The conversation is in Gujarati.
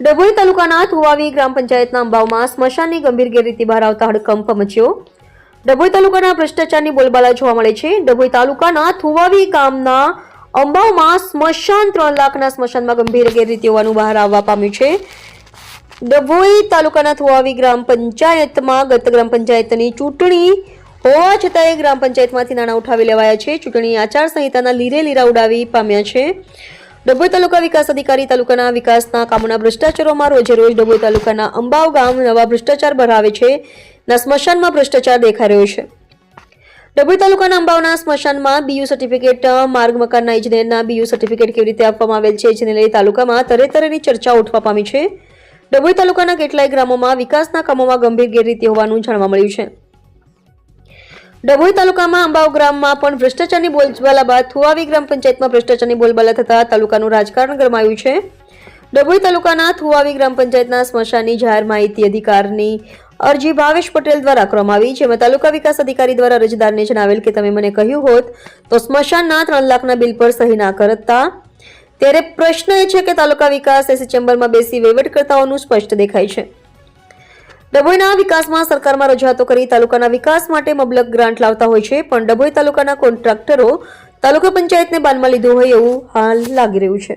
ડભોઈ તાલુકાના થુવાવી ગ્રામ પંચાયતના અંબાવમાં સ્મશાનની ગંભીર ગેરરીતિ બહાર આવતા હડકંપ મચ્યો. ડભોઈ તાલુકાના ભ્રષ્ટાચારની બોલબાલા જોવા મળે છે. ડભોઈ તાલુકાના થુવાવી ગામના અંબાવમાં સ્મશાન ત્રણ લાખના સ્મશાનમાં ગંભીર ગેરરીતિ હોવાનું બહાર આવવા પામ્યું છે. ડભોઈ તાલુકાના થુવાવી ગ્રામ પંચાયતમાં ગત ગ્રામ પંચાયતની ચૂંટણી હોવા છતાંય ગ્રામ પંચાયતમાંથી નાણાં ઉઠાવી લેવાયા છે. ચૂંટણી આચારસંહિતાના લીરે લીરા ઉડાવી પામ્યા છે. ડભોઈ તાલુકા વિકાસ અધિકારી તાલુકાના વિકાસના કામોના ભ્રષ્ટાચારોમાં રોજે રોજ ડભોઈ તાલુકાના અંબાવ ગામ નવા ભ્રષ્ટાચાર ભરાવે છે. ના સ્મશાનમાં ભ્રષ્ટાચાર દેખાઈ રહ્યો છે. ડભોઈ તાલુકાના અંબાવના સ્મશાનમાં બીયુ સર્ટિફિકેટ, માર્ગ મકાનના ઇજનેરના બીયુ સર્ટિફિકેટ કેવી રીતે આપવામાં આવેલ છે જેને લઈ તાલુકામાં તરેતરેની ચર્ચા ઉઠવા પામી છે. ડભોઈ તાલુકાના કેટલાય ગ્રામોમાં વિકાસના કામોમાં ગંભીર ગેરરીતિ હોવાનું જાણવા મળ્યું છે. ડભોઈ તાલુકામાં અંબાવ ગ્રામમાં પણ ભ્રષ્ટાચારની બોલબાલા બાદ થુવાવી ગ્રામ પંચાયતમાં ભ્રષ્ટાચારની બોલબાલા થતા તાલુકાનું રાજકારણ ગરમાયું છે. ડભોઈ તાલુકાના થુવાવી ગ્રામ પંચાયતના સ્મશાનની જાહેર માહિતી અધિકારની અરજી ભાવેશ પટેલ દ્વારા કરવામાં આવી, જેમાં તાલુકા વિકાસ અધિકારી દ્વારા અરજદારને જણાવેલ કે તમે મને કહ્યું હોત તો સ્મશાનના ત્રણ લાખના બિલ પર સહી ના કરતા. ત્યારે પ્રશ્ન એ છે કે તાલુકા વિકાસ એસી ચેમ્બરમાં બેસી વહીવટકર્તાઓનું સ્પષ્ટ દેખાય છે. ડભોઈના વિકાસમાં સરકારમાં રજૂઆતો કરી તાલુકાના વિકાસ માટે મબલક ગ્રાન્ટ લાવતા હોય છે, પણ ડભોઈ તાલુકાના કોન્ટ્રાક્ટરો તાલુકા પંચાયતને બાનમાં લીધું હોય એવું હાલ લાગી રહ્યું છે.